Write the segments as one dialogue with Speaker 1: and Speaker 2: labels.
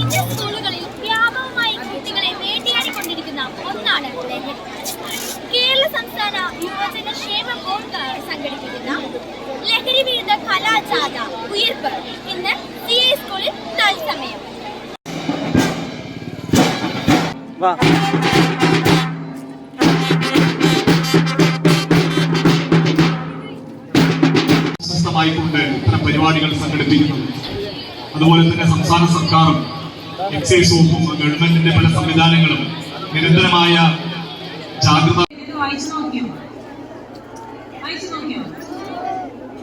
Speaker 1: ഇന്ന് സ്കൂളുകളിൽ വ്യാപകമായി കുട്ടികളെ വേട്ടയാടിക്കൊണ്ടിരിക്കുന്ന ഒന്നാണ് ലഹരി. കേരള സംസ്ഥാന യുവജന ക്ഷേമ ബോർഡ് സംഘടിപ്പിക്കുന്ന ലഹരി വിരുദ്ധ കലാജാഥ ഉയർപ്പ്. ഇന്ന് സി ഐ സ്കൂളിൽ തത്സമയം.
Speaker 2: വാ.
Speaker 3: പ്രശസ്തമായിക്കൊണ്ട് ഇത്തരം പരിപാടികൾ സംഘടിപ്പിക്കുന്നത് അതുപോലെ തന്നെ സംസ്ഥാന സർക്കാരും എക്സൈസ് വകുപ്പും ഗവൺമെന്റിന്റെ പല സംവിധാനങ്ങളും നിരന്തരമായ ജാഗ്രത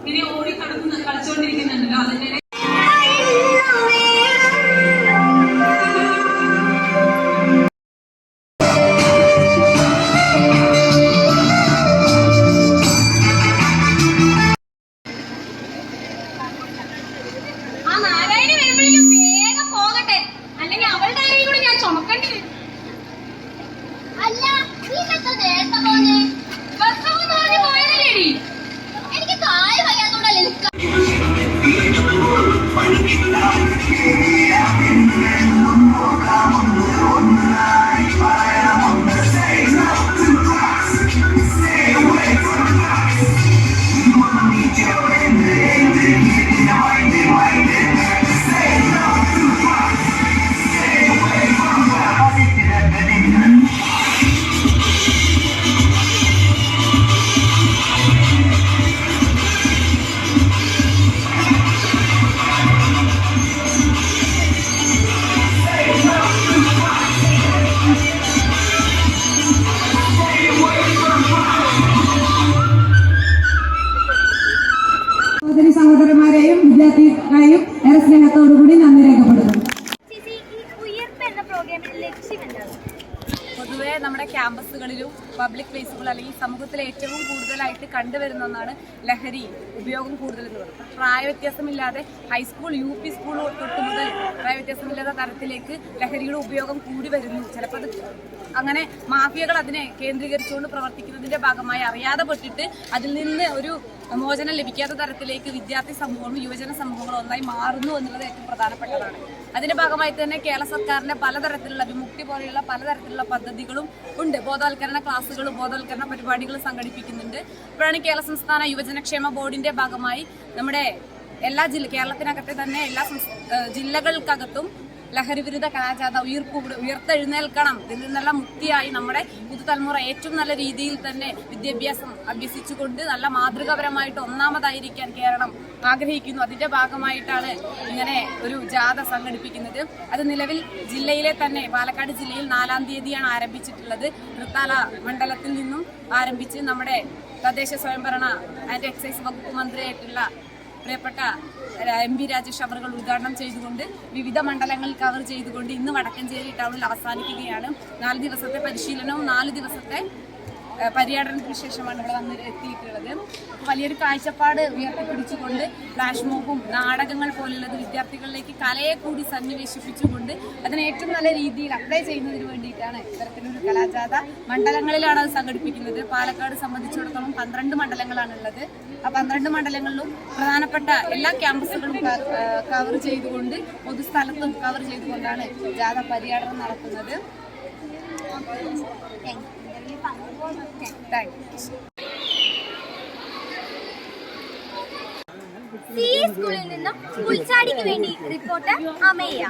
Speaker 4: ഇനി ഓടി കടന്ന് കളിച്ചുകൊണ്ടിരിക്കുന്നുണ്ടല്ലോ അതിന്റെ
Speaker 1: ആ നാരായണി വരുമ്പോഴേക്കും
Speaker 5: Thank you. സ്നേഹത്തോടുകൂടി നന്ദി രേഖപ്പെടുത്തുന്നു.
Speaker 6: പൊതുവെ നമ്മുടെ ക്യാമ്പസുകളിലും പബ്ലിക് പ്ലേസുകളിലും അല്ലെങ്കിൽ സമൂഹത്തിൽ ഏറ്റവും കൂടുതലായിട്ട് കണ്ടുവരുന്ന ഒന്നാണ് ലഹരി ഉപയോഗം കൂടുതൽ എന്ന് പറയുന്നത്. പ്രായവ്യത്യാസമില്ലാതെ high school U P school തൊട്ട് മുതൽ പ്രായവ്യത്യാസമില്ലാത്ത തരത്തിലേക്ക് ലഹരിയുടെ ഉപയോഗം കൂടി വരുന്നു. ചിലപ്പോൾ അത് അങ്ങനെ മാഫിയകൾ അതിനെ കേന്ദ്രീകരിച്ചുകൊണ്ട് പ്രവർത്തിക്കുന്നതിന്റെ ഭാഗമായി അറിയാതെ പെട്ടിട്ട് അതിൽ നിന്ന് ഒരു മോചനം ലഭിക്കാത്ത തരത്തിലേക്ക് വിദ്യാർത്ഥി സമൂഹങ്ങളും യുവജന സമൂഹങ്ങളും ഒന്നായി മാറുന്നു എന്നുള്ളത് ഏറ്റവും പ്രധാനപ്പെട്ടതാണ്. അതിന്റെ ഭാഗമായി തന്നെ കേരള സർക്കാരിന്റെ പലതരത്തിലുള്ള വിമുക്തി പോലെയുള്ള പലതരത്തിലുള്ള പദ്ധതികളും ഉണ്ട്. ബോധവൽക്കരണ ക്ലാസ്സുകളും ബോധവൽക്കരണ പരിപാടികളും സംഘടിപ്പിക്കുന്നുണ്ട്. ഇപ്പോഴാണ് കേരള സംസ്ഥാന യുവജനക്ഷേമ ബോർഡിന്റെ ഭാഗമായി നമ്മുടെ എല്ലാ ജില്ല കേരളത്തിനകത്തെ തന്നെ എല്ലാ ജില്ലകൾക്കകത്തും ലഹരി വിരുദ്ധ കലാജാഥ ഉയർപ്പ് ഉയർത്തെഴുന്നേൽക്കണം. ഇതിൽ നിന്നെല്ലാം മുക്തിയായി നമ്മുടെ പുതുതലമുറ ഏറ്റവും നല്ല രീതിയിൽ തന്നെ വിദ്യാഭ്യാസം അഭ്യസിച്ചുകൊണ്ട് നല്ല മാതൃകാപരമായിട്ട് ഒന്നാമതായിരിക്കാൻ കേരളം ആഗ്രഹിക്കുന്നു. അതിന്റെ ഭാഗമായിട്ടാണ് ഇങ്ങനെ ഒരു ജാഥ സംഘടിപ്പിക്കുന്നത്. അത് നിലവിൽ ജില്ലയിലെ തന്നെ പാലക്കാട് ജില്ലയിൽ നാലാം തീയതിയാണ് ആരംഭിച്ചിട്ടുള്ളത്. തൃത്താല മണ്ഡലത്തിൽ നിന്നും ആരംഭിച്ച് നമ്മുടെ തദ്ദേശ സ്വയംഭരണ ആൻഡ് എക്സൈസ് വകുപ്പ് മന്ത്രിയായിട്ടുള്ള പ്രിയപ്പെട്ട എം പി രാജേഷ് അവറുകൾ ഉദ്ഘാടനം ചെയ്തുകൊണ്ട് വിവിധ മണ്ഡലങ്ങൾ കവർ ചെയ്തുകൊണ്ട് ഇന്ന് വടക്കഞ്ചേരി ടൗണിൽ അവസാനിക്കുകയാണ്. നാല് ദിവസത്തെ പരിശീലനവും നാല് ദിവസത്തെ പര്യടനത്തിന് ശേഷമാണ് ഇവിടെ വന്ന് എത്തിയിട്ടുള്ളത്. വലിയൊരു കാഴ്ചപ്പാട് ഉയർത്തിപ്പിടിച്ചുകൊണ്ട് ഫ്ലാഷ് മോബും നാടകങ്ങൾ പോലുള്ളത് വിദ്യാർത്ഥികളിലേക്ക് കലയെ കൂടി സന്നിവേശിപ്പിച്ചുകൊണ്ട് അതിനെ ഏറ്റവും നല്ല രീതിയിൽ അപ്ലൈ ചെയ്യുന്നതിന് വേണ്ടിയിട്ടാണ് ഇത്തരത്തിലൊരു കലാജാഥ മണ്ഡലങ്ങളിലാണ് അത് സംഘടിപ്പിക്കുന്നത്. പാലക്കാട് സംബന്ധിച്ചിടത്തോളം പന്ത്രണ്ട് മണ്ഡലങ്ങളാണുള്ളത്. ആ പന്ത്രണ്ട് മണ്ഡലങ്ങളിലും പ്രധാനപ്പെട്ട എല്ലാ ക്യാമ്പസുകളും കവർ ചെയ്തുകൊണ്ട് പൊതുസ്ഥലത്തും കവർ ചെയ്തുകൊണ്ടാണ് ജാഥ പര്യടനം യു
Speaker 1: സി സ്കൂളിൽ നിന്നും പുൽച്ചാടിക്ക് വേണ്ടി റിപ്പോർട്ടർ അമയ്യ